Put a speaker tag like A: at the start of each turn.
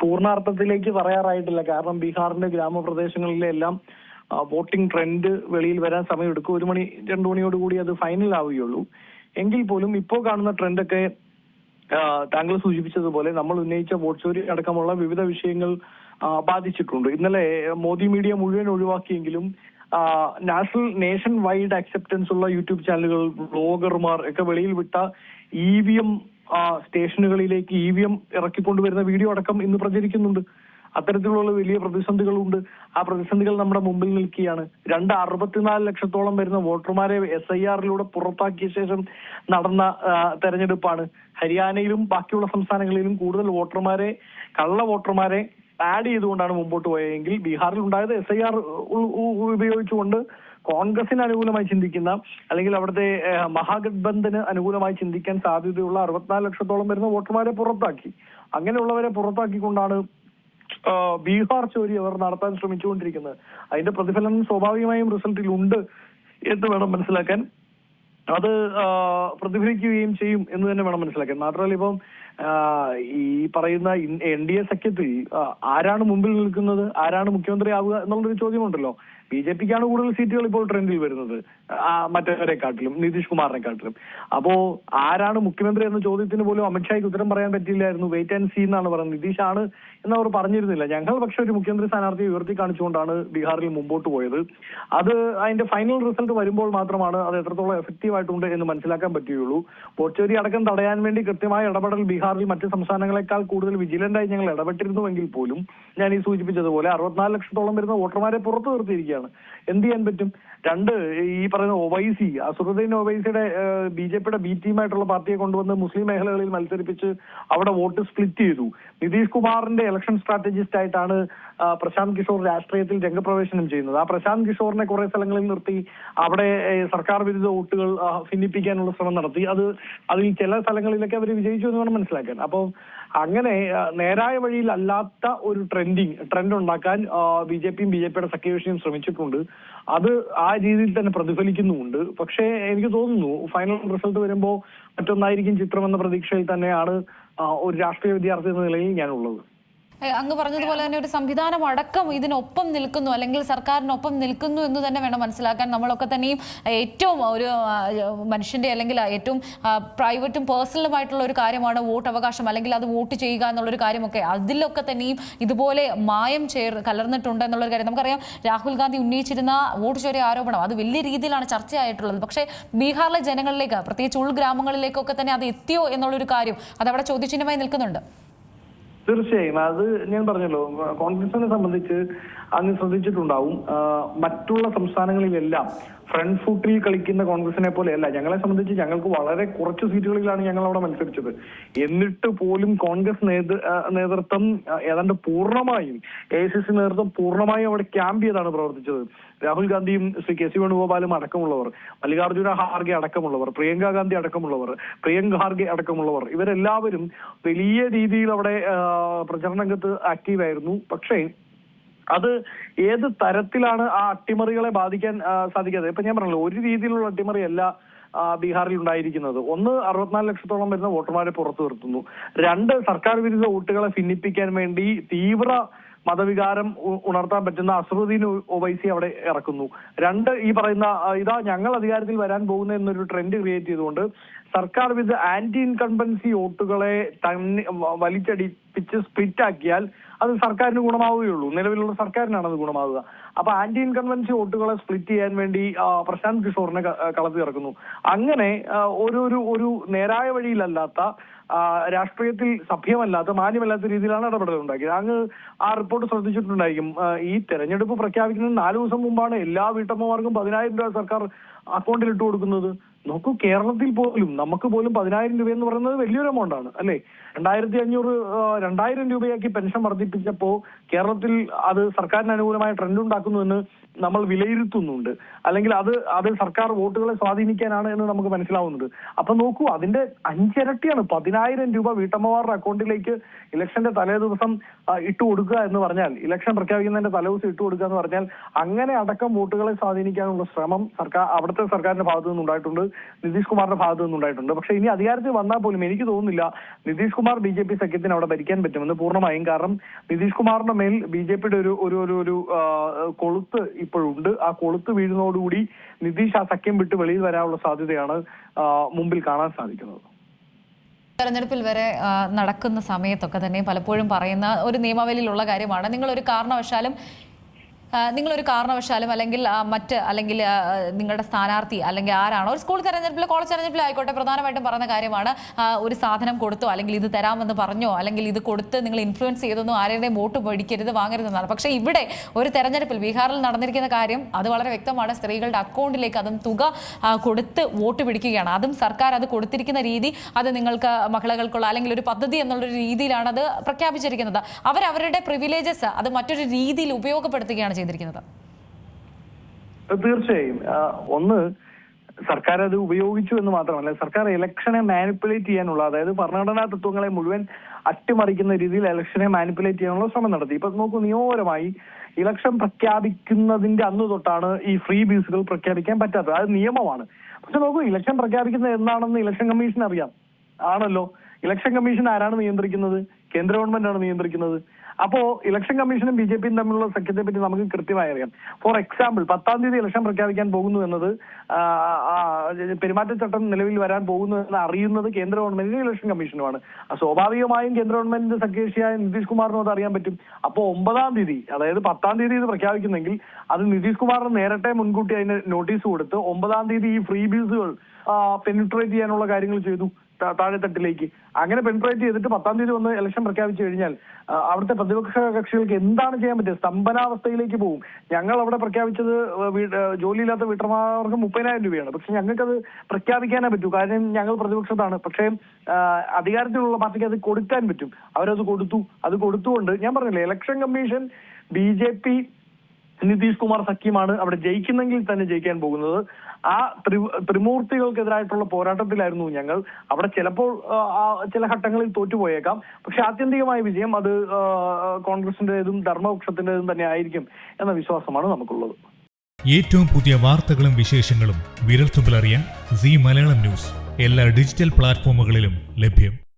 A: പൂർണാർത്ഥത്തിലേക്ക് പറയാറായിട്ടില്ല. കാരണം ബീഹാറിന്റെ ഗ്രാമപ്രദേശങ്ങളിലെ എല്ലാം വോട്ടിംഗ് ട്രെൻഡ് വെളിയിൽ വരാൻ സമയമെടുക്കും. ഒരു മണി രണ്ടു മണിയോടുകൂടി അത് ഫൈനൽ ആവുകയുള്ളൂ എങ്കിൽ പോലും ഇപ്പോൾ കാണുന്ന ട്രെൻഡൊക്കെ താങ്കൾ സൂചിപ്പിച്ചതുപോലെ നമ്മൾ ഉന്നയിച്ച വോട്ട് ചോരി അടക്കമുള്ള വിവിധ വിഷയങ്ങൾ ബാധിച്ചിട്ടുണ്ട്. ഇന്നലെ മോദി മീഡിയ മുഴുവൻ ഒഴിവാക്കിയെങ്കിലും നാഷണൽ നേഷൻ വൈഡ് അക്സെപ്റ്റൻസ് ഉള്ള യൂട്യൂബ് ചാനലുകൾ ബ്ലോഗർമാർ ഒക്കെ വെളിയിൽ വിട്ട ഇ വി എം സ്റ്റേഷനുകളിലേക്ക് ഇ വി എം ഇറക്കിക്കൊണ്ടുവരുന്ന വീഡിയോ അടക്കം ഇന്ന് പ്രചരിക്കുന്നുണ്ട്. അത്തരത്തിലുള്ള വലിയ പ്രതിസന്ധികളുണ്ട്. ആ പ്രതിസന്ധികൾ നമ്മുടെ മുമ്പിൽ നിൽക്കുകയാണ്. രണ്ട് അറുപത്തിനാല് ലക്ഷത്തോളം വരുന്ന വോട്ടർമാരെ എസ് ഐ ആറിലൂടെ പുറത്താക്കിയ ശേഷം നടന്ന ആ, തെരഞ്ഞെടുപ്പാണ്. ഹരിയാനയിലും ബാക്കിയുള്ള സംസ്ഥാനങ്ങളിലും കൂടുതൽ വോട്ടർമാരെ കള്ള വോട്ടർമാരെ ആഡ് ചെയ്തുകൊണ്ടാണ് മുമ്പോട്ട് പോയതെങ്കിൽ ബീഹാറിൽ ഉണ്ടായത് എസ് ഐ ആർ ഉപയോഗിച്ചുകൊണ്ട് കോൺഗ്രസിന് അനുകൂലമായി ചിന്തിക്കുന്ന അല്ലെങ്കിൽ അവിടുത്തെ മഹാഗത്ബന്ധന് അനുകൂലമായി ചിന്തിക്കാൻ സാധ്യതയുള്ള അറുപത്തിനാല് ലക്ഷത്തോളം വരുന്ന വോട്ടർമാരെ പുറത്താക്കി. അങ്ങനെയുള്ളവരെ പുറത്താക്കിക്കൊണ്ടാണ് ബീഹാർ ചോരി അവർ നടത്താൻ ശ്രമിച്ചുകൊണ്ടിരിക്കുന്നത്. അതിന്റെ പ്രതിഫലനം സ്വാഭാവികമായും റിസൾട്ടിൽ ഉണ്ട് എന്ന് വേണം മനസ്സിലാക്കാൻ. അത് പ്രതിഫലിക്കുകയും ചെയ്യും എന്ന് തന്നെ വേണം മനസ്സിലാക്കാൻ. മാത്രമല്ല ഇപ്പം ഈ പറയുന്ന എൻ ഡി എ സഖ്യത്തിൽ ആരാണ് മുമ്പിൽ നിൽക്കുന്നത് ആരാണ് മുഖ്യമന്ത്രി ആവുക എന്നുള്ളൊരു ചോദ്യമുണ്ടല്ലോ. ബി ജെ പിക്കാണ് കൂടുതൽ സീറ്റുകൾ ഇപ്പോൾ ട്രെൻഡിൽ വരുന്നത്. മറ്റവരെ മറ്റവരെക്കാട്ടിലും നിതീഷ് കുമാറിനെക്കാട്ടിലും അപ്പോ ആരാണ് മുഖ്യമന്ത്രി എന്ന ചോദ്യത്തിന് പോലും അമിത്ഷായ്ക്ക് ഉത്തരം പറയാൻ പറ്റില്ലായിരുന്നു വെയിറ്റ് ആൻഡ് സീ എന്നാണ് പറയുന്നത്. നിതീഷ് ആണ് എന്ന് അവർ പറഞ്ഞിരുന്നില്ല. ഞങ്ങൾ പക്ഷെ ഒരു മുഖ്യമന്ത്രി സ്ഥാനാർത്ഥിയെ ഉയർത്തി കാണിച്ചുകൊണ്ടാണ് ബീഹാറിൽ മുമ്പോട്ട് പോയത്. അത് അതിന്റെ ഫൈനൽ റിസൾട്ട് വരുമ്പോൾ മാത്രമാണ് അത് എത്രത്തോളം എഫക്റ്റീവ് ആയിട്ടുണ്ട് എന്ന് മനസ്സിലാക്കാൻ പറ്റുകയുള്ളൂ. പോച്ചേരി അടക്കം തടയാൻ വേണ്ടി കൃത്യമായ ഇടപെടൽ ബീഹാറിൽ മറ്റ് സംസ്ഥാനങ്ങളെക്കാൾ കൂടുതൽ വിജിലന്റായി ഞങ്ങൾ ഇടപെട്ടിരുന്നുവെങ്കിൽ പോലും ഞാൻ ഈ സൂചിപ്പിച്ചതുപോലെ അറുപത്തിനാല് ലക്ഷത്തോളം വരുന്ന വോട്ടർമാരെ പുറത്തു നിർത്തിയിരിക്കുകയാണ്. എന്ത് ചെയ്യാൻ പറ്റും? രണ്ട് ഈ പറയുന്ന ഒവൈസി അസുറുദ്ദീൻ ഒവൈസിയുടെ ബി ജെ പിയുടെ ബി ടീമായിട്ടുള്ള പാർട്ടിയെ കൊണ്ടുവന്ന് മുസ്ലിം മേഖലകളിൽ മത്സരിപ്പിച്ച് അവിടെ വോട്ട് സ്പ്ലിറ്റ് ചെയ്തു. നിതീഷ് കുമാറിന്റെ ഇലക്ഷൻ സ്ട്രാറ്റജിസ്റ്റ് ആയിട്ടാണ് പ്രശാന്ത് കിഷോർ രാഷ്ട്രീയത്തിൽ രംഗപ്രവേശനം ചെയ്യുന്നത്. ആ പ്രശാന്ത് കിഷോറിനെ കുറെ സ്ഥലങ്ങളിൽ നിർത്തി അവിടെ സർക്കാർ വിരുദ്ധ വോട്ടുകൾ ഭിന്നിപ്പിക്കാനുള്ള ശ്രമം നടത്തി. അത് അതിൽ ചില സ്ഥലങ്ങളിലൊക്കെ അവർ വിജയിച്ചു എന്ന് വേണം മനസ്സിലാക്കാൻ. അപ്പോൾ അങ്ങനെ നേരായ വഴിയിലല്ലാത്ത ഒരു ട്രെൻഡിങ് ട്രെൻഡ് ഉണ്ടാക്കാൻ ബി ജെ പിയും ബി ജെ പിയുടെ സഖ്യകക്ഷിയും ശ്രമിച്ചിട്ടുണ്ട്. അത് ആ രീതിയിൽ തന്നെ പ്രതിഫലിക്കുന്നുമുണ്ട്. പക്ഷേ എനിക്ക് തോന്നുന്നു ഫൈനൽ റിസൾട്ട് വരുമ്പോൾ മറ്റൊന്നായിരിക്കും ചിത്രം എന്ന പ്രതീക്ഷയിൽ തന്നെയാണ് ഒരു രാഷ്ട്രീയ വിദ്യാർത്ഥി എന്ന നിലയിൽ ഞാനുള്ളത്.
B: അങ്ങ് പറഞ്ഞതുപോലെ തന്നെ ഒരു സംവിധാനം അടക്കം ഇതിനൊപ്പം നിൽക്കുന്നു അല്ലെങ്കിൽ സർക്കാരിനൊപ്പം നിൽക്കുന്നു എന്ന് തന്നെ വേണം മനസ്സിലാക്കാൻ. നമ്മളൊക്കെ തന്നെയും ഏറ്റവും ഒരു മനുഷ്യന്റെ അല്ലെങ്കിൽ ഏറ്റവും പ്രൈവറ്റും പേഴ്സണലുമായിട്ടുള്ള ഒരു കാര്യമാണ് വോട്ട് അവകാശം അല്ലെങ്കിൽ അത് വോട്ട് ചെയ്യുക എന്നുള്ളൊരു കാര്യമൊക്കെ. അതിലൊക്കെ തന്നെയും ഇതുപോലെ മായം ചേർ കലർന്നിട്ടുണ്ട് എന്നുള്ളൊരു കാര്യം. നമുക്കറിയാം രാഹുൽ ഗാന്ധി ഉന്നയിച്ചിരുന്ന വോട്ട് ചോരി ആരോപണം അത് വലിയ രീതിയിലാണ് ചർച്ചയായിട്ടുള്ളത്. പക്ഷേ ബീഹാറിലെ ജനങ്ങളിലേക്ക് പ്രത്യേകിച്ച് ഉൾഗ്രാമങ്ങളിലേക്കൊക്കെ തന്നെ അത് എത്തിയോ എന്നുള്ളൊരു കാര്യം അതവിടെ ചോദ്യചിഹ്നമായി നിൽക്കുന്നുണ്ട്.
A: തീർച്ചയായും. അത് ഞാൻ പറഞ്ഞല്ലോ കോൺഗ്രസിനെ സംബന്ധിച്ച് അങ്ങ് ശ്രദ്ധിച്ചിട്ടുണ്ടാവും. മറ്റുള്ള സംസ്ഥാനങ്ങളിലെല്ലാം ഫ്രണ്ട് ഫുട്ടിൽ കളിക്കുന്ന കോൺഗ്രസിനെ പോലെയല്ല. ഞങ്ങളെ സംബന്ധിച്ച് ഞങ്ങൾക്ക് വളരെ കുറച്ച് സീറ്റുകളിലാണ് ഞങ്ങൾ അവിടെ മത്സരിച്ചത്. എന്നിട്ട് പോലും കോൺഗ്രസ് നേതൃത്വം ഏതാണ്ട് പൂർണമായും എ സി സി നേതൃത്വം പൂർണമായും അവിടെ ക്യാമ്പ് ചെയ്താണ് പ്രവർത്തിച്ചത്. രാഹുൽ ഗാന്ധിയും ശ്രീ കെ സി വേണുഗോപാലും അടക്കമുള്ളവർ മല്ലികാർജുന ഖാർഗെ അടക്കമുള്ളവർ പ്രിയങ്ക ഗാന്ധി അടക്കമുള്ളവർ പ്രിയങ്ക ഖാർഗെ അടക്കമുള്ളവർ ഇവരെല്ലാവരും വലിയ രീതിയിൽ അവിടെ പ്രചരണ രംഗത്ത് ആക്റ്റീവായിരുന്നു പക്ഷേ അത് ഏത് തരത്തിലാണ് ആ അട്ടിമറികളെ ബാധിക്കാൻ സാധിക്കാതെ? ഇപ്പൊ ഞാൻ പറഞ്ഞല്ലോ ഒരു രീതിയിലുള്ള അട്ടിമറിയല്ല ബീഹാറിൽ ഉണ്ടായിരിക്കുന്നത്. ഒന്ന് അറുപത്തിനാല് ലക്ഷത്തോളം വരുന്ന വോട്ടർമാരെ പുറത്തു നിർത്തുന്നു. രണ്ട് സർക്കാർ വിരുദ്ധ വോട്ടുകളെ ഭിന്നിപ്പിക്കാൻ വേണ്ടി തീവ്ര മതവികാരം ഉണർത്താൻ പറ്റുന്ന അസറുദ്ദീൻ ഒവൈസി അവിടെ ഇറക്കുന്നു. രണ്ട് ഈ പറയുന്ന ഇതാ ഞങ്ങൾ അധികാരത്തിൽ വരാൻ പോകുന്ന എന്നൊരു ട്രെൻഡ് ക്രിയേറ്റ് ചെയ്തുകൊണ്ട് സർക്കാർ വിരുദ്ധ ആന്റി ഇൻകംബൻസി വോട്ടുകളെ തന്നെ വ- വലിച്ചടിപ്പിച്ച് സ്പ്ലിറ്റ് ആക്കിയാൽ അത് സർക്കാരിന് ഗുണമാവുകയുള്ളൂ. നിലവിലുള്ള സർക്കാരിനാണ് അത് ഗുണമാവുക. അപ്പൊ ആന്റി ഇൻകൺവെൻസ് വോട്ടുകളെ സ്പ്ലിറ്റ് ചെയ്യാൻ വേണ്ടി പ്രശാന്ത് കിഷോറിനെ കളത്തിൽ കളത്തി ഇറക്കുന്നു. അങ്ങനെ ഒരു ഒരു നേരായ വഴിയിലല്ലാത്ത രാഷ്ട്രീയത്തിൽ സഭ്യമല്ലാത്ത മാന്യമല്ലാത്ത രീതിയിലാണ് ഇടപെടൽ ഉണ്ടാക്കിയത് അങ്ങ് ആ റിപ്പോർട്ട് ശ്രദ്ധിച്ചിട്ടുണ്ടായിരിക്കും. ഈ തെരഞ്ഞെടുപ്പ് പ്രഖ്യാപിക്കുന്നതിന് നാല് ദിവസം മുമ്പാണ് എല്ലാ വീട്ടമ്മമാർക്കും പതിനായിരം രൂപ സർക്കാർ അക്കൗണ്ടിൽ ഇട്ട് കൊടുക്കുന്നത് നോക്കൂ കേരളത്തിൽ പോലും നമുക്ക് പോലും പതിനായിരം രൂപ എന്ന് പറയുന്നത് വലിയൊരു എമൗണ്ട് ആണ് അല്ലെ? രണ്ടായിരത്തി അഞ്ഞൂറ് രണ്ടായിരം രൂപയാക്കി പെൻഷൻ വർദ്ധിപ്പിച്ചപ്പോ കേരളത്തിൽ അത് സർക്കാരിന് അനുകൂലമായ ട്രെൻഡ് ഉണ്ടാക്കുന്നുവെന്ന് നമ്മൾ വിലയിരുത്തുന്നുണ്ട്. അല്ലെങ്കിൽ അത് അത് സർക്കാർ വോട്ടുകളെ സ്വാധീനിക്കാനാണ് എന്ന് നമുക്ക് മനസ്സിലാവുന്നുണ്ട് അപ്പൊ നോക്കൂ അതിന്റെ അഞ്ചിരട്ടിയാണ് പതിനായിരം രൂപ വീട്ടമ്മമാരുടെ അക്കൗണ്ടിലേക്ക് ഇലക്ഷന്റെ തലേ ദിവസം ഇട്ട് കൊടുക്കുക എന്ന് പറഞ്ഞാൽ ഇലക്ഷൻ പ്രഖ്യാപിക്കുന്നതിന്റെ തലേദിവസം ഇട്ടു കൊടുക്കുക എന്ന് പറഞ്ഞാൽ അങ്ങനെ അടക്കം വോട്ടുകളെ സ്വാധീനിക്കാനുള്ള ശ്രമം സർക്കാർ അവിടുത്തെ സർക്കാരിന്റെ ഭാഗത്തു നിന്നുണ്ടായിട്ടുണ്ട് നിതീഷ് കുമാറിന്റെ ഭാഗത്തു നിന്നുണ്ടായിട്ടുണ്ട്. പക്ഷേ ഇനി അധികാരത്തിൽ വന്നാൽ പോലും എനിക്ക് തോന്നുന്നില്ല Nitish Kumar B J P സഖ്യത്തിന് അവിടെ ഭരിക്കാൻ പറ്റുമെന്ന് പൂർണമായും. കാരണം നിതീഷ് കുമാറിന്റെ മേൽ ബി ജെ പിയുടെ ഒരു ഒരു ഒരു ഒരു കൊളുത്ത് ഇപ്പോഴുണ്ട്. ആ കൊളുത്ത് വീഴുന്നതോടുകൂടി നിതീഷ് ആ സഖ്യം വിട്ട് വെളിയിൽ വരാനുള്ള സാധ്യതയാണ് മുമ്പിൽ കാണാൻ സാധിക്കുന്നത്.
B: തെരഞ്ഞെടുപ്പിൽ വരെ നടക്കുന്ന സമയത്തൊക്കെ തന്നെ പലപ്പോഴും പറയുന്ന ഒരു നിയമാവലിയിലുള്ള കാര്യമാണ്. നിങ്ങൾ ഒരു കാരണവശാലും നിങ്ങളൊരു കാരണവശാലും അല്ലെങ്കിൽ മറ്റ് അല്ലെങ്കിൽ നിങ്ങളുടെ സ്ഥാനാർത്ഥി അല്ലെങ്കിൽ ആരാണോ ഒരു സ്കൂൾ തെരഞ്ഞെടുപ്പിൽ കോളേജ് തെരഞ്ഞെടുപ്പിൽ ആയിക്കോട്ടെ പ്രധാനമായിട്ടും പറഞ്ഞ കാര്യമാണ് ഒരു സാധനം കൊടുത്തോ അല്ലെങ്കിൽ ഇത് തരാമെന്ന് പറഞ്ഞോ അല്ലെങ്കിൽ ഇത് കൊടുത്ത് നിങ്ങൾ ഇൻഫ്ലുവൻസ് ചെയ്തൊന്നും ആരുടെയും വോട്ട് മേടിക്കരുത് വാങ്ങരുതെന്നാണ്. പക്ഷേ ഇവിടെ ഒരു തെരഞ്ഞെടുപ്പിൽ ബീഹാറിൽ നടന്നിരിക്കുന്ന കാര്യം അത് വളരെ വ്യക്തമാണ്. സ്ത്രീകളുടെ അക്കൗണ്ടിലേക്ക് അതും തുക കൊടുത്ത് വോട്ട് പിടിക്കുകയാണ്. അതും സർക്കാർ അത് കൊടുത്തിരിക്കുന്ന രീതി അത് നിങ്ങൾക്ക് മഹിളകൾക്കുള്ള അല്ലെങ്കിൽ ഒരു പദ്ധതി എന്നുള്ളൊരു രീതിയിലാണ് അത് പ്രഖ്യാപിച്ചിരിക്കുന്നത്. അവരവരുടെ പ്രിവിലേജസ് അത് മറ്റൊരു രീതിയിൽ ഉപയോഗപ്പെടുത്തുകയാണ് ചെയ്തിരിക്കുന്നത്?
A: തീർച്ചയായും. ഒന്ന് സർക്കാർ അത് ഉപയോഗിച്ചു എന്ന് മാത്രമല്ല സർക്കാർ ഇലക്ഷനെ മാനിപ്പുലേറ്റ് ചെയ്യാനുള്ള അതായത് ഭരണഘടനാ തത്വങ്ങളെ മുഴുവൻ അട്ടിമറിക്കുന്ന രീതിയിൽ ഇലക്ഷനെ മാനിപ്പുലേറ്റ് ചെയ്യാനുള്ള ശ്രമം നടത്തി. ഇപ്പൊ നോക്കൂ നിയമപരമായി ഇലക്ഷൻ പ്രഖ്യാപിക്കുന്നതിന്റെ അന്ന് തൊട്ടാണ് ഈ ഫ്രീ ബീസുകൾ പ്രഖ്യാപിക്കാൻ പറ്റാത്തത്. അത് നിയമമാണ്. പക്ഷെ നോക്കൂ ഇലക്ഷൻ പ്രഖ്യാപിക്കുന്നത് എന്താണെന്ന് ഇലക്ഷൻ കമ്മീഷൻ അറിയാം ആണല്ലോ? ഇലക്ഷൻ കമ്മീഷൻ ആരാണ് നിയന്ത്രിക്കുന്നത്? കേന്ദ്ര ഗവൺമെന്റാണ് നിയന്ത്രിക്കുന്നത്. അപ്പോ ഇലക്ഷൻ കമ്മീഷനും ബി ജെ പിയും തമ്മിലുള്ള സഖ്യത്തെ പറ്റി നമുക്ക് കൃത്യമായി അറിയാം ഫോർ എക്സാമ്പിൾ പത്താം തീയതി ഇലക്ഷൻ പ്രഖ്യാപിക്കാൻ പോകുന്നു എന്നത് പെരുമാറ്റച്ചട്ടം നിലവിൽ വരാൻ പോകുന്നു എന്ന് അറിയുന്നത് കേന്ദ്ര ഗവൺമെന്റിനും ഇലക്ഷൻ കമ്മീഷനുമാണ്. സ്വാഭാവികമായും കേന്ദ്ര ഗവൺമെന്റിന്റെ സഖ്യകക്ഷിയായ നിതീഷ് കുമാറിനും അത് അറിയാൻ പറ്റും. അപ്പോ ഒമ്പതാം തീയതി അതായത് പത്താം തീയതി ഇത് പ്രഖ്യാപിക്കുന്നെങ്കിൽ അത് നിതീഷ് കുമാറിന് നേരത്തെ മുൻകൂട്ടി അതിന് നോട്ടീസ് കൊടുത്ത് ഒമ്പതാം തീയതി ഈ ഫ്രീ ബീസുകൾ പെനിട്രേറ്റ് ചെയ്യാനുള്ള കാര്യങ്ങൾ ചെയ്തു. താഴെത്തട്ടിലേക്ക്. അങ്ങനെ പെൻട്രേറ്റ് ചെയ്തിട്ട് പത്താം തീയതി വന്ന് ഇലക്ഷൻ പ്രഖ്യാപിച്ചു കഴിഞ്ഞാൽ അവിടുത്തെ പ്രതിപക്ഷ കക്ഷികൾക്ക് എന്താണ് ചെയ്യാൻ പറ്റുക? സ്തംഭനാവസ്ഥയിലേക്ക് പോകും. ഞങ്ങൾ അവിടെ പ്രഖ്യാപിച്ചത് ജോലിയില്ലാത്ത വീട്ടമ്മമാർക്ക് മുപ്പതിനായിരം രൂപയാണ്. പക്ഷെ ഞങ്ങൾക്കത് പ്രഖ്യാപിക്കാനേ പറ്റൂ. കാര്യം ഞങ്ങൾ പ്രതിപക്ഷത്താണ്. പക്ഷേ അധികാരത്തിലുള്ള പാർട്ടിക്ക് അത് കൊടുക്കാൻ പറ്റും. അവരത് കൊടുത്തു. അത് കൊടുത്തുകൊണ്ട് ഞാൻ പറഞ്ഞില്ലേ election commission B J P Nitish Kumar സഖ്യമാണ് അവിടെ ജയിക്കുന്നെങ്കിൽ തന്നെ ജയിക്കാൻ പോകുന്നത്. ആ ത്രി- ത്രിമൂർത്തികൾക്കെതിരായിട്ടുള്ള പോരാട്ടത്തിലായിരുന്നു ഞങ്ങൾ. അവിടെ ചിലപ്പോൾ ചില ഘട്ടങ്ങളിൽ തോറ്റുപോയേക്കാം. പക്ഷെ ആത്യന്തികമായ വിജയം അത് കോൺഗ്രസിന്റേതും ധർമ്മപക്ഷത്തിന്റേതും തന്നെ ആയിരിക്കും എന്ന വിശ്വാസമാണ് നമുക്കുള്ളത്.
C: ഏറ്റവും പുതിയ വാർത്തകളും വിശേഷങ്ങളും വിരൽത്തുമ്പിലറിയാൻ സി മലയാളം ന്യൂസ്. എല്ലാ ഡിജിറ്റൽ പ്ലാറ്റ്ഫോമുകളിലും ലഭ്യം.